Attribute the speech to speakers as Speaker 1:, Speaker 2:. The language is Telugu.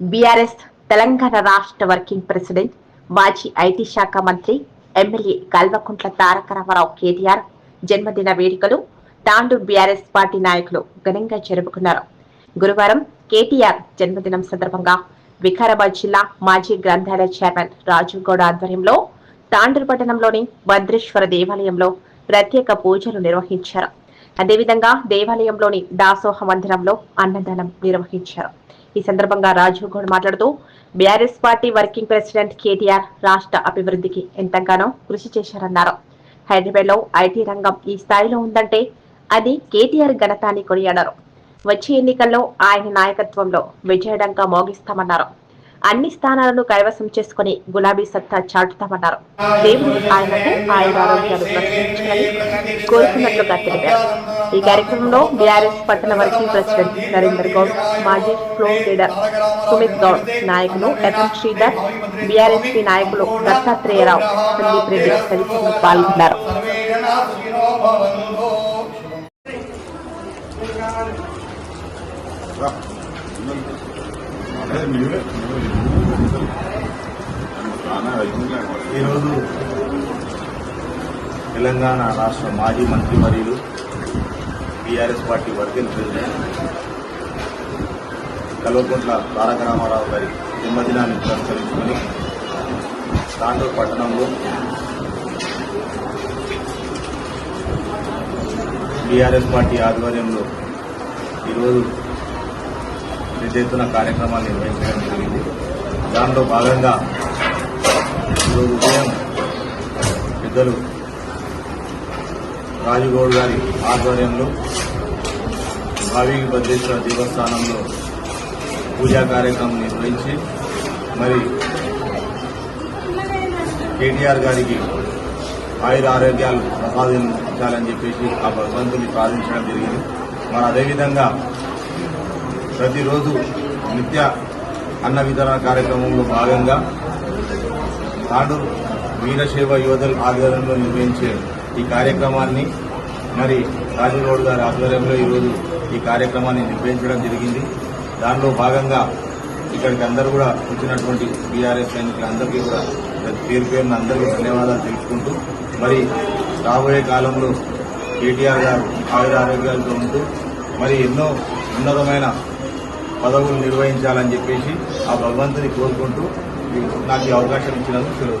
Speaker 1: బీఆర్ఎస్ తెలంగాణ రాష్ట్ర వర్కింగ్ ప్రెసిడెంట్ మాజీ ఐటీ శాఖ మంత్రి ఎమ్మెల్యే కల్వకుంట్ల తారక రామారావు కేటీఆర్ జన్మదిన వేడుకలు తాండూర్ బీఆర్ఎస్ పార్టీ నాయకులు ఘనంగా జరుపుకున్నారు. గురువారం కేటీఆర్ జన్మదినం సందర్భంగా వికారాబాద్ జిల్లా మాజీ గ్రంథాలయ చైర్మన్ రాజు గౌడ ఆధ్వర్యంలో తాండూరు పట్టణంలోని భద్రేశ్వర దేవాలయంలో ప్రత్యేక పూజలు నిర్వహించారు. అదేవిధంగా దేవాలయంలోని దాసోహ మందిరంలో అన్నదానం నిర్వహించారు. ఈ సందర్భంగా రాజీవ్ గౌడ్ మాట్లాడుతూ BRS party working president KTR రాష్ట్ర అభివృద్ధికి ఎంతగానో కృషి చేశారన్నారు. హైదరాబాద్లో ఐటీ రంగం ఈ స్థాయిలో ఉందంటే అది కేటీఆర్ ఘనతాన్ని కొనియాడారు. వచ్చే ఎన్నికల్లో ఆయన నాయకత్వంలో విజయడంగా మోగిస్తామన్నారు. అన్ని స్థానాలను కైవసం చేసుకుని గులాబీ సత్తా చాటుతామన్నారు. దేవుడు ఆయనకు ఆయన ఆరోగ్యాలు ప్రశ్నించాలని కోరుకున్నట్లుగా తెలిపారు. ఈ కార్యక్రమంలో బీఆర్ఎస్ పట్టణ వర్కింగ్ ప్రెసిడెంట్ నరేందర్ గౌడ్ మాజీ ఫ్లోర్ లీడర్ సుమిత్ గౌడ్ నాయకులు ఎఫ్ఎం శ్రీధర్ బీఆర్ఎస్పీ నాయకులు దత్తాత్రేయరావు సందీప్ రెడ్డి తదితరులు పాల్గొన్నారు.
Speaker 2: ఈరోజు తెలంగాణ రాష్ట్ర మాజీ మంత్రి వర్యులు TRS party working president Kalvakuntla Taraka Rama Rao గారి జన్మదినాన్ని పురస్కరించుకొని తాండూరు పట్టణంలో టీఆర్ఎస్ పార్టీ ఆధ్వర్యంలో ఈరోజు పెద్ద ఎత్తున కార్యక్రమాలు నిర్వహించడం జరిగింది. దానిలో భాగంగా ఈరోజు ఉదయం పెద్దలు రాజుగౌడ్ గారి ఆధ్వర్యంలో భావి భద్రేశ్వర దేవస్థానంలో పూజా కార్యక్రమం నిర్వహించి మరి కేటీఆర్ గారికి ఆయుర ఆరోగ్యాలు ప్రసాదించాలని చెప్పేసి ఆ భగవంతుని ప్రార్థించడం జరిగింది. మరి అదేవిధంగా ప్రతిరోజు నిత్య అన్న వితరణ కార్యక్రమంలో భాగంగా తాండూరు వీరశైవ యోధుల ఆధ్వర్యంలో నిర్వహించే ఈ కార్యక్రమాన్ని మరి రాజుగౌడ్ గారి ఆధ్వర్యంలో ఈరోజు ఈ కార్యక్రమాన్ని నిర్వహించడం జరిగింది. దానిలో భాగంగా ఇక్కడికి అందరూ కూడా వచ్చినటువంటి బీఆర్ఎస్ సైనికులందరికీ కూడా పేరు పేరున అందరికీ ధన్యవాదాలు తెలుసుకుంటూ మరి రాబోయే కాలంలో కేటీఆర్ గారు ఆయుర ఆరోగ్యాలతో ఉంటూ మరి ఎన్నో ఉన్నతమైన పదవులు నిర్వహించాలని చెప్పేసి ఆ భగవంతుని కోరుకుంటూ నాకు ఈ అవకాశం ఇచ్చినందుకు సెలవు